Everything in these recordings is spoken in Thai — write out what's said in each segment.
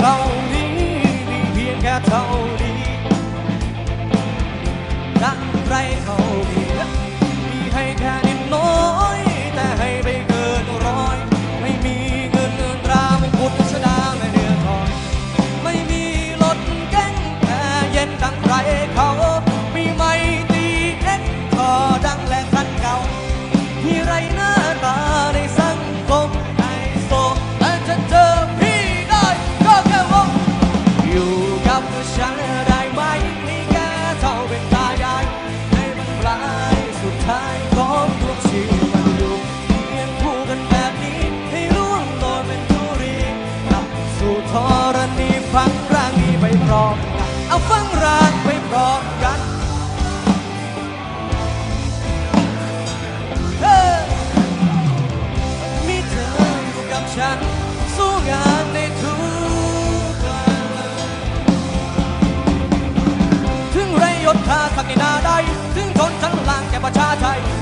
เท่านี้มีเพียงแค่เท่านี้ดังไรเขา ของดวงชีวันอยู่เพียงคู่กันแบบนี้ ให้ร่วงโรยเป็นธุรีกลับสู่ธรณีฟังร่างนี้ไปพร้อมกันเอาฟังร่างไปพร้อมกันเฮ้มีเธออยู่กับฉัน สู้งานในทุกวันถึงไรยศค่าสักดินาใดถึงชนชั้นล่างแก่ประชาไทยคน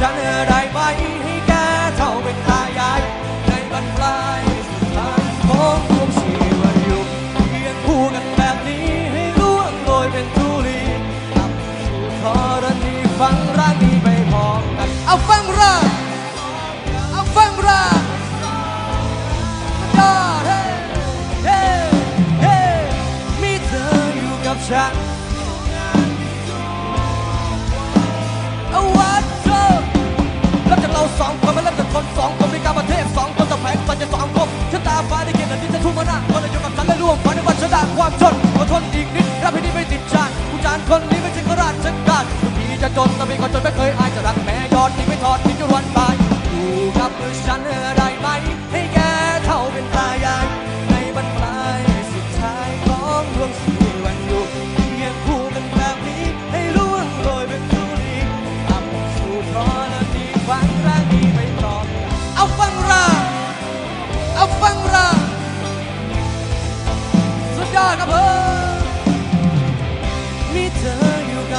ฉันได้ไหมให้แกเท่าเป็นตายายในบรรปลายสุดท้ายของดวงชีวันอยู่เพียงคู่กันแบบนี้ให้ล่วงโรยเป็นธุลีกลับสู่ธรณีฟังร่างนี้ไปพร้อมกันเอาฟังร่างเอาฟังร่างยอดเฮ้เฮ้เฮ้มีเธออยู่กับฉัน นอดทนอีกนิดรับให้นี้ไม่ติดชาติผู้จานคนนี้ไม่ใช่ข้าราชการทุกทีจะจนแต่เป็นคนจนไม่เคยอายจะรักแม่ยอดที่ไม่ทอดทิ้งจนวันตายอยู่กับฉัน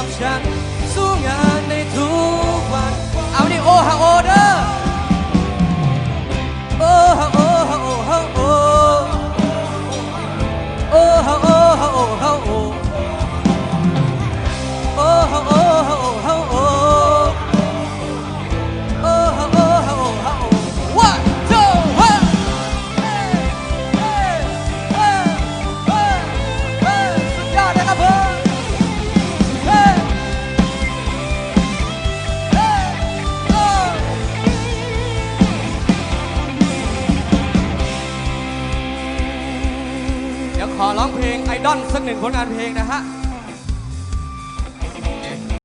อยู่กับ ขอร้องเพลงไอดอลสักหนึ่งผลงานเพลงนะฮะ